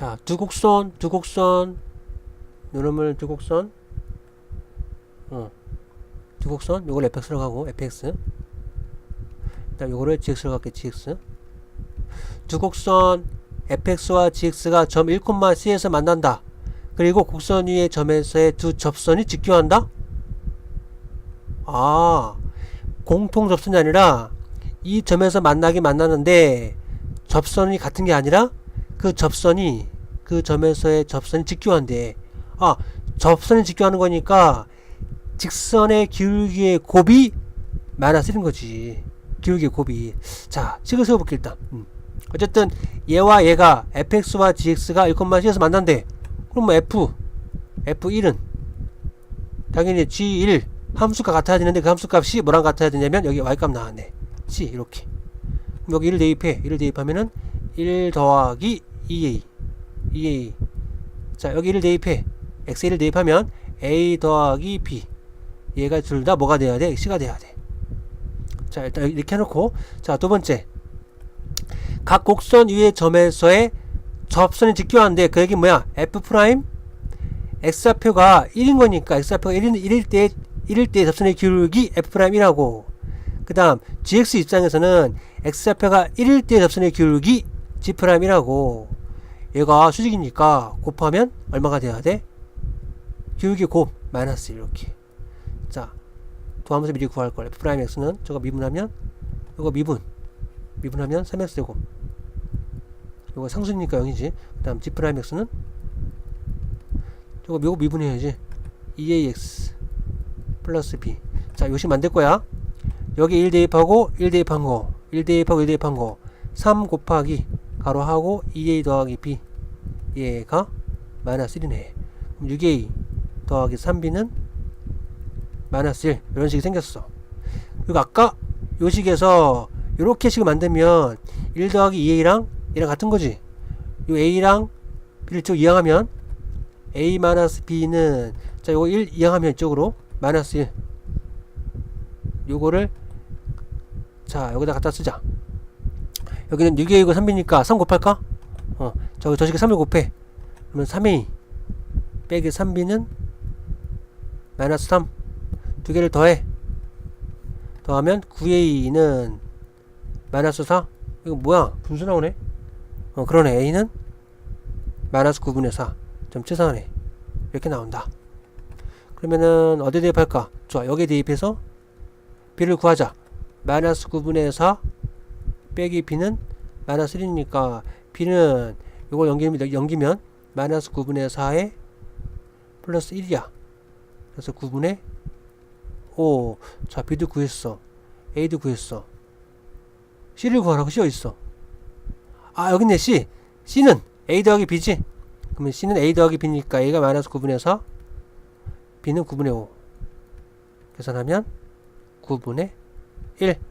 자, 두 곡선, 두 곡선, 요놈을 두 곡선, 어, 두 곡선, 요걸 fx로 가고, fx. 그다음 요거를 gx로 갈게, gx. 두 곡선, fx와 gx가 점 1,c에서 만난다. 그리고 곡선 위의 점에서의 두 접선이 직교한다? 아, 공통 접선이 아니라 이 점에서 만나긴 만나는데 접선이 같은 게 아니라 그 접선이 그 점에서의 접선이 직교한대. 아, 접선이 직교하는 거니까 직선의 기울기의 곱이 1인 거지. 기울기의 곱이. 자, 식을 세워볼게 일단. 음. 어쨌든 얘와 얘가 fx와 gx가 1,c에서 만난대. 그럼 뭐 f, f1은 당연히 g1 함수가 같아야 되는데 그 함수 값이 뭐랑 같아야 되냐면 여기 y값 나왔네. c 이렇게. 그럼 여기 1을 대입해. 1을 대입하면은 1 더하기 2a. 2a. 자, 여기 1을 대입해. x1을 대입하면 a 더하기 b. 얘가 둘 다 뭐가 돼야 돼? c가 돼야 돼. 자, 일단 이렇게 해놓고. 자, 두 번째. 각 곡선 위의 점에서의 접선이 직교한데 그 얘기 뭐야? f x좌표가 1인 거니까 x좌표가 1인, 1일 때 1일 때 접선의 기울기 f 프라임 1하고 그 다음 gx 입장에서는 x좌표가 1일 때 접선의 기울기 g 프라임 1하고 얘가 수직이니까 곱하면 얼마가 돼야 돼? 기울기 곱 마이너스 이렇게. 자 도함수 미리 구할 걸. 프라임 x는 저거 미분하면 이거 미분. 미분하면 3x 제곱. 요거 상수니까 0이지. 그 다음 g 프라임 x는 저거 요거 미분해야지. 2ax 플러스 b. 자 요시 만들 거야. 여기 1 대입하고 1 대입한 거. 1 대입하고 1 대입한 거3 곱하기 가로하고 2a 더하기 b 얘가 마이너스 1이네. 그럼 6a 더하기 3b는 마이너스 1 이런 식이 생겼어. 그리고 아까 요 식에서 요렇게 식을 만들면 1 더하기 2a랑 얘랑 같은 거지. 요 a랑 b를 쭉 이항하면 a 마이너스 b는 자 요거 1 이항하면 이쪽으로 마이너스 1 요거를 자 여기다 갖다 쓰자 여기는 6a이고 3b니까 3 곱할까? 어저 식에 3을 곱해. 그러면 3a 빼기 3b는 마이너스 3 두 개를 더해. 더하면 9a는 마이너스 4 이거 뭐야? 분수 나오네? 어 그러네. A는 마이너스 9분의 4점 74네. 이렇게 나온다. 그러면은 어디 대입할까? 좋아. 여기에 대입해서 b를 구하자. 마이너스 9분의 4 빼기 b는 마이너스 1이니까 b는 요거 연기면, 연기면 마이너스 9분의 4에 플러스 1이야. 그래서 9분의 5 자 b도 구했어. A도 구했어. C를 구하라고 c 어딨어. 아 여기 있네 c. C는 a 더하기 b지? 그러면 c는 a 더하기 b니까 a가 마이너스 9분의 4 b는 9분의 5 계산하면 9분의 1